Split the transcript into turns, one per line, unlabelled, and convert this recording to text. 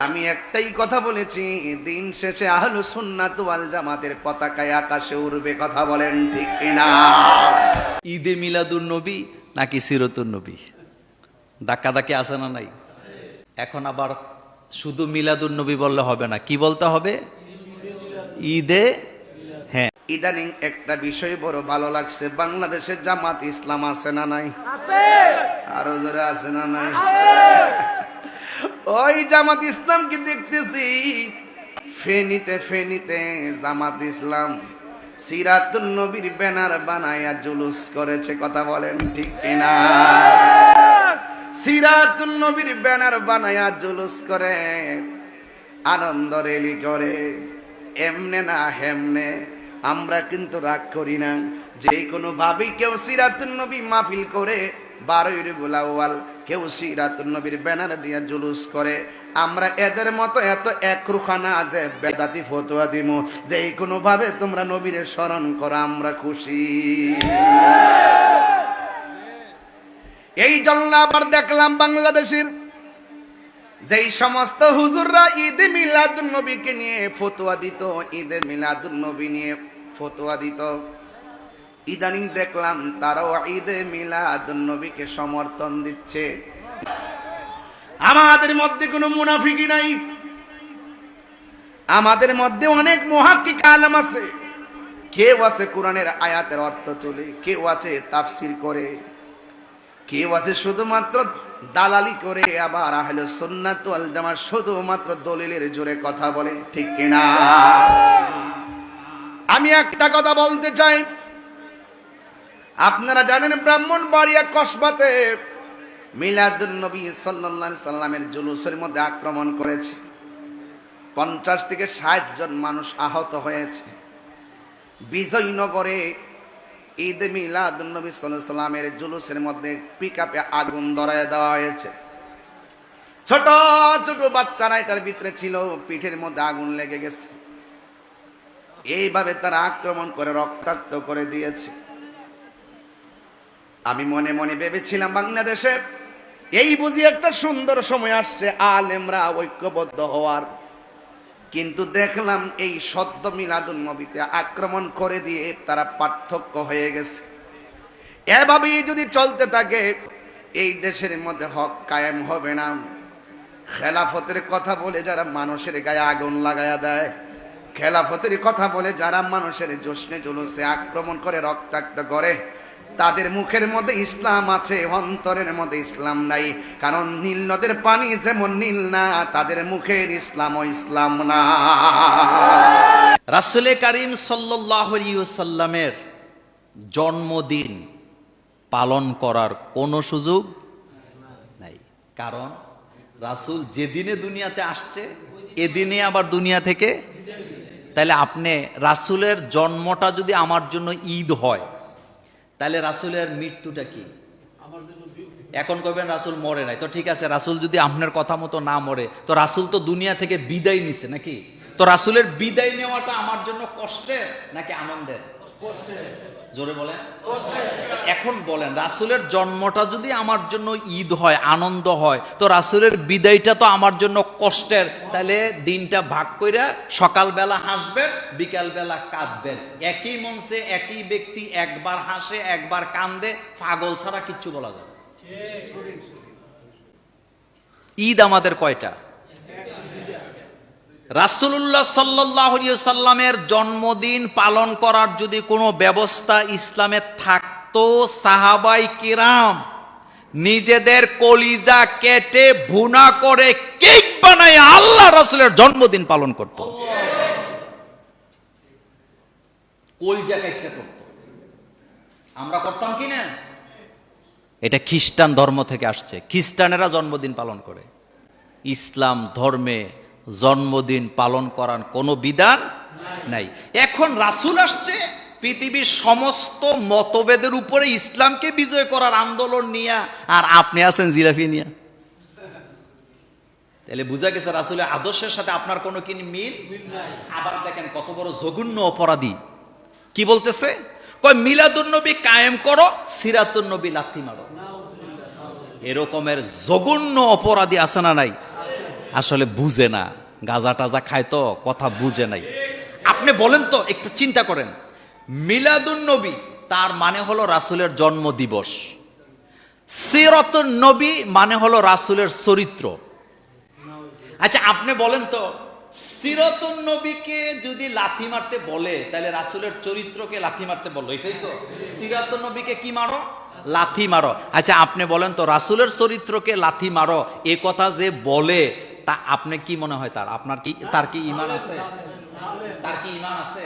আমি একটাই কথা বলেছি দিন শেষে আহলু সুন্নাত ওয়াল জামাতের পতাকায় আকাশে উড়বে কথা বলেন ঠিক কিনা?
ঈদে মিলাদুন নবী নাকি সিরতুন নবী? ধাক্কা ধাক্কি আছে না নাই? এখন আবার শুধু মিলাদুন নবী বললে হবে না কি বলতে হবে? ঈদে হ্যাঁ।
ইদানিং একটা বিষয় বড় ভালো লাগছে বাংলাদেশে জামাত ইসলাম আছে না নাই? আরও জোরে আছে না নাই? ওই জামাত ইসলামকে দেখতেছি। ফেনিতে ফেনিতে জামাত ইসলাম সিরাতুন নবীর ব্যানার বানায়া জুলুস করেছে, কথা বলেন ঠিক কিনা? সিরাতুন নবীর ব্যানার বানায়া জুলুস করে, আনন্দ রেলি করে। এমনে না হেমনে, আমরা কিন্তু রাগ করি না। যে কোনো ভাবে কেউ সিরাতুন নবী মাহফিল করে, বারোই রবিউল আউয়াল কেউ সিরাতুন নবীর ব্যানার দিয়ে জুলুস করে। আমরা এদের মতো এত একরুখানা যে বেদাতি ফতোয়া দিমু। যে কোনো ভাবে তোমরা নবীর স্মরণ করো, আমরা খুশি। এই জন্য আবার দেখলাম বাংলাদেশের যেই সমস্ত হুজুররা ঈদে মিলাদুন নবীকে নিয়ে ফতোয়া দিত ঈদে মিলাদুন নবী নিয়ে ফতোয়া দিত। ইদানিং দেখলাম তারাও ঈদে মিলাদুন নবীকে সমর্থন দিচ্ছে। আমাদের মধ্যে কোনো মুনাফিকি নাই। আমাদের মধ্যে অনেক মহাক্কিক আলম আছে। কেউ আছে কোরআনের আয়াতের অর্থ তুলে, কেউ আছে তাফসির করে, কেউ আছে শুধুমাত্র দালালি করে, আবার আহলে সুন্নাত ওয়াল জামা শুধুমাত্র দলিলের জোরে কথা বলে, ঠিক কিনা? আমি একটা কথা বলতে চাই। আপনারা জানেন ব্রাহ্মণ বাড়িয়া কসবাতে মিলাদুন নবী আলাইহি সাল্লামের জুলুসের মধ্যে আক্রমণ করেছে। পঞ্চাশ থেকে ষাট জন মানুষ আহত হয়েছে। বিজয়নগরে ঈদ মিলাদ নবী সাল্লাল্লাহু সাল্লামের জুলুসের মধ্যে পিকআপে আগুন ধরায় দেওয়া হয়েছে। ছোট ছোট বাচ্চারা এটার ভিতরে ছিল, পিঠের মধ্যে আগুন লেগে গেছে। এইভাবে তারা আক্রমণ করে রক্তাক্ত করে দিয়েছে। আমি মনে মনে ভেবেছিলাম বাংলাদেশে এই বুঝি একটা সুন্দর সময় আসছে, আলেমরা ঐক্যবদ্ধ হওয়ার। কিন্তু দেখলাম এই সদ্য মিলাদুল নবীতে আক্রমণ করে দিয়ে তারা পার্থক্য হয়ে গেছে। এভাবেই যদি চলতে থাকে, এই দেশের মধ্যে হক কায়েম হবে না। খেলাফতের কথা বলে যারা মানুষের গায়ে আগুন লাগায়া দেয়, খেলাফতের কথা বলে যারা মানুষের জোশনে জুলুসে আক্রমণ করে রক্তাক্ত করে তাদের মুখের মধ্যে ইসলাম আছে, অন্তরের মধ্যে ইসলাম নাই। কারণ নীল নদের পানি যেমন নীল না, তাদের মুখের ইসলাম ও ইসলাম না।
রাসুলে কারিম সাল্লামের জন্মদিন পালন করার কোনো সুযোগ নাই। কারণ রাসুল যেদিনে দুনিয়াতে আসছে, এদিনে আবার দুনিয়া থেকে। তাহলে আপনি রাসুলের জন্মটা যদি আমার জন্য ঈদ হয় তাহলে রাসুলের মৃত্যুটা কি? এখন কবেন রাসুল মরে নাই। তো ঠিক আছে রাসুল যদি আপনার কথা মতো না মরে তো রাসুল তো দুনিয়া থেকে বিদায় নিছে নাকি? তো রাসুলের বিদায় নেওয়াটা আমার জন্য কষ্টের নাকি আনন্দের? জোরে বলেন। এখন বলেন রাসুলের জন্মটা যদি আমার জন্য ঈদ হয় আনন্দ হয় তো রাসুলের বিদায়টা তো আমার জন্য কষ্টের। তাহলে দিনটা ভাগ কইরা সকালবেলা হাসবেন বিকালবেলা কাঁদবেন। একই মঞ্চে একই ব্যক্তি একবার হাসে একবার কান্দে পাগল ছাড়া কিচ্ছু বলা যায় ঈদ আমাদের কয়টা? রাসুল্লাহ সাল্লাহ সাল্লামের জন্মদিন পালন করার যদি কোনো ব্যবস্থা ইসলামে থাকতো, সাহাবাই কিরাম নিজেদের কলিজা কেটে ভুনা করে কেক বানায় আল্লাহ রাসুলের জন্মদিন পালন করত। কলিজা কেটে করত। আমরা করতাম কি না? এটা খ্রিস্টান ধর্ম থেকে আসছে। খ্রিস্টানেরা জন্মদিন পালন করে। ইসলাম ধর্মে জন্মদিন পালন করার কোনো বিধান নাই। এখন রাসুল আসছে, পৃথিবীর সমস্ত মতভেদের উপরে ইসলামকে বিজয় করার আন্দোলন নিয়ে, আর আপনি আছেন জিলাফি নিয়ে। তাহলে বুঝা গেছে রাসুলের আদর্শের সাথে আপনার কোনো কি মিল? আবার দেখেন কত বড় জঘন্য অপরাধী। কি বলতেছে? কয় মিলাদুন্নবী কায়েম করো সিরাতুন্নবী লাথি মারো। এরকমের জঘন্য অপরাধী আছে না নাই? আসলে বুঝে না। গাজা টাজা খায় তো, কথা বুঝে নাই। আপনি বলেন তো, একটু চিন্তা করেন। মিলাদুন নবী, তার মানে হলো রাসুলের জন্ম দিবস সিরতুন নবী মানে হলো রাসুলের চরিত্র। আচ্ছা আপনি বলেন তো, সিরতুন নবীকে যদি লাথি মারতে বলে, তাহলে রাসুলের চরিত্রকে লাথি মারতে বলল, এটাই তো। সিরাতুন নবীকে কি মারো? লাথি মারো। আচ্ছা আপনি বলেন তো, রাসুলের চরিত্রকে লাথি মারো, এ কথা যে বলে তা আপনি কি মনে হয় তার? আপনার কি তার কি ইমান আছে? তার কি ইমান আছে?